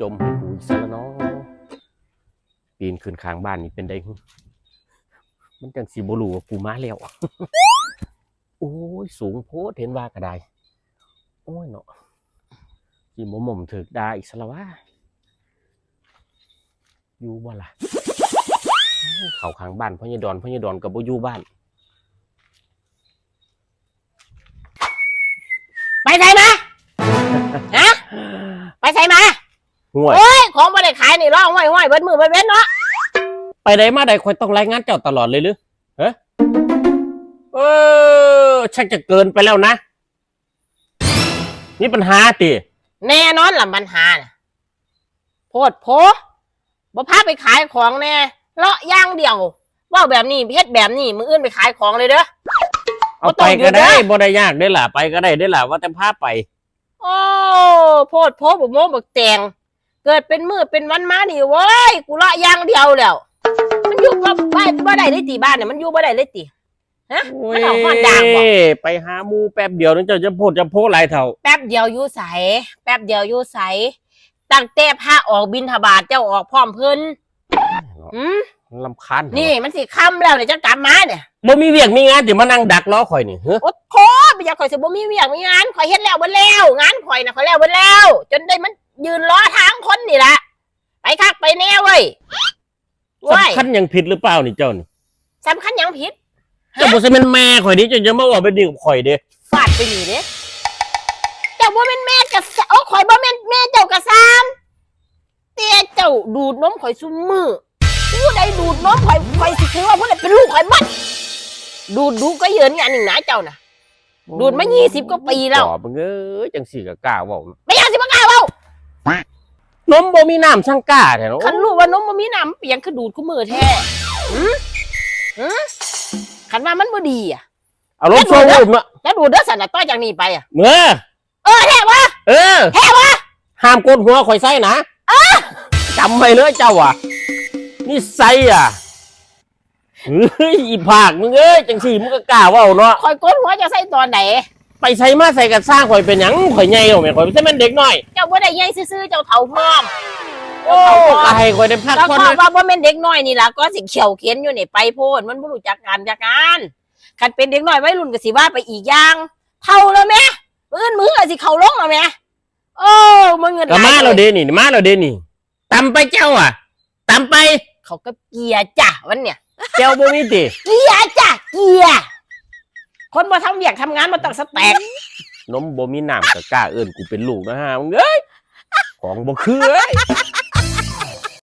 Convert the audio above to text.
จมให้กูอีกซะแล้วเนาะปีนขึ้นข้างบ้านนี่เป็นได้หึมันจังสิบ่รู้ว่ากูมาแล้วโอ้ยสูงโพดเห็นว่าก็ได้โอ้ยเนาะสิบ่หม่อมถึกดาอีกซะแล้วะอยู่บ่ล่ะเขาข้างบ้านพ่อใหญ่ดอนพ่อใหญ่ดอนก็บ่อยู่บ้าน ไปใส่มา ฮะ ไปใส่มา ห่วย โอ้ยของบ่ได้ขายนี่ร้องห้อยห้อยเบิดมือเบิดเว้นเนาะไปไหนมาใดคอยต้องรายงานเจ้าตลอดเลยหรือฮะเออชักจะเกินไปแล้วนะ นี่ปัญหาติแน่นอนล่ะปัญหาน่ะโพดโพบ่พาไปขายของแน่เลาะอย่างเดียวเว่าแบบนี้เฮ็ดแบบนี้มืออื่นไปขายของเลยเด้อ เอาบ่ต้ไปองหยุก็ดได้นะบ่ได้ยากได้อล่ะไปก็ได้ได้อล่ะว่าแต่พาไป โอ้โพดโพบ่โมบ่แตง เกิดเป็นมือเป็นวันมานี่เว้ยกูเลาะอย่างเดียวแล้ว มันอยู่บ่บ่บ่ได้เลยติบ้านเนี่ยมันอยู่บ่ได้เลยติฮะโอ้มันเอาฮอดด่างบ่ยไปหาหมูแป๊บเดียวนึงเจ้าจะโพดจะโพหลายเท่า แป๊บเดียวอยู่ใสแป๊บเดียวอยู่ใสตั้งแต่พระออกบินทบาทเจ้าออกพร้อมเพิ่นอืมลำคาญนี่มันสิค่ำแล้วเนี่ยจะกลับมาเนี่ยบ่มีเวียกมีงานสิมานั่งดักล้อข่อยนี่เฮ้อโอ้โหไม่อยากข่อยสิบ่มีเวียกมีงานข่อยเฮ็ดแล้วเบ่แล้ว งานข่อยน่ะข่อยแล้วเบ่แล้ว จนได้มัน ยืนล้อทางคนนี่ละไปคักไปแน่เว้ยเว้ยสำคัญหยังผิดหรือเปล่านี่เจ้านี่สำคัญหยังผิดเจ้าบ่ใช่เป็นแม่ข่อยนี่เจ้าจะมาว่าเป็นนี่กับข่อยเด้ฟาดไปนี่เด้เจ้าบ่แม่นแม่กะซะโอ้ข่อยบ่แม่นแม่เจ้ากะซามแต่เจ้าดูดนมข่อยซุมือผู้ใดดูดนมข่อยข่อยสิถือว่าผู้ใดเป็นลูกข่อยบัดดูดดูก็เยินงานหนึ่งนะเจ้าน่ะดูดมา20กว่าปีแล้วตอบมึงเอ้ยจังสี่ก็กล้าเว้าไม่อยากสิมากล้าเว้าน มบ่มีน้ำช่างกล้าแท้เนาะคันรู้ว่านมมันมีน้ำเปียงคือดูดคู่มือแท้หืมหืมคันว่ามันบ่ดีอะเอารมณ์โชว์รูปเนาะแล้วดูดเด้อสันน่ะต่อจากนี้ไปอะเมื่อเออแท้วะเออแท้วะห้ามกดหัวข่อยไส้นะจำไว้เลยเจ้าอะนี่ไส้อะเฮ้ยอีผากมึงเอ้ยจังสี่มึงก็กล้าเว่าเนาะคอยกดหัวจะใส่ตอนไหน ไปใส่มาใส่กันสร้างข่อยเป็นหยังข่อยใหญ่กว่าแม่ข่อยเป็นเด็กน้อยเจ้าบ่ได้ใหญ่ซื่อๆเจ้าเฒ่าพร้อมโอ้ก็ให้ข่อยได้พักแล้วผ่อนก็นะว่าบ่แม่นเด็กน้อยนี่ล่ะก็สิเขียวเขียนอยู่นี่ไปโพดมันบ่รู้จักการจักงานคันเป็นเด็กน้อยวัยรุ่นก็สิว่าไปอีกอย่างเท่าแล้วแม่มื้อมือก็สิเข้าลงแล้วแม่โอ้มึงเงินหก็ลยมาเราเดนี่มาเราเดนี่ตำไปเจ้าอะตำไปเขาก็เกียร์จ้ะวันเนี่ยเจ้าบ่มีติ เกียร์จ้ะเกียร์ คนมาทำเวียกทำงานมาต้องสแต็กนมบ่มีน้ำก็กล้าเอิ้นกูเป็นลูกนะฮะมึงเอ้ยของบ่คือเอ้ย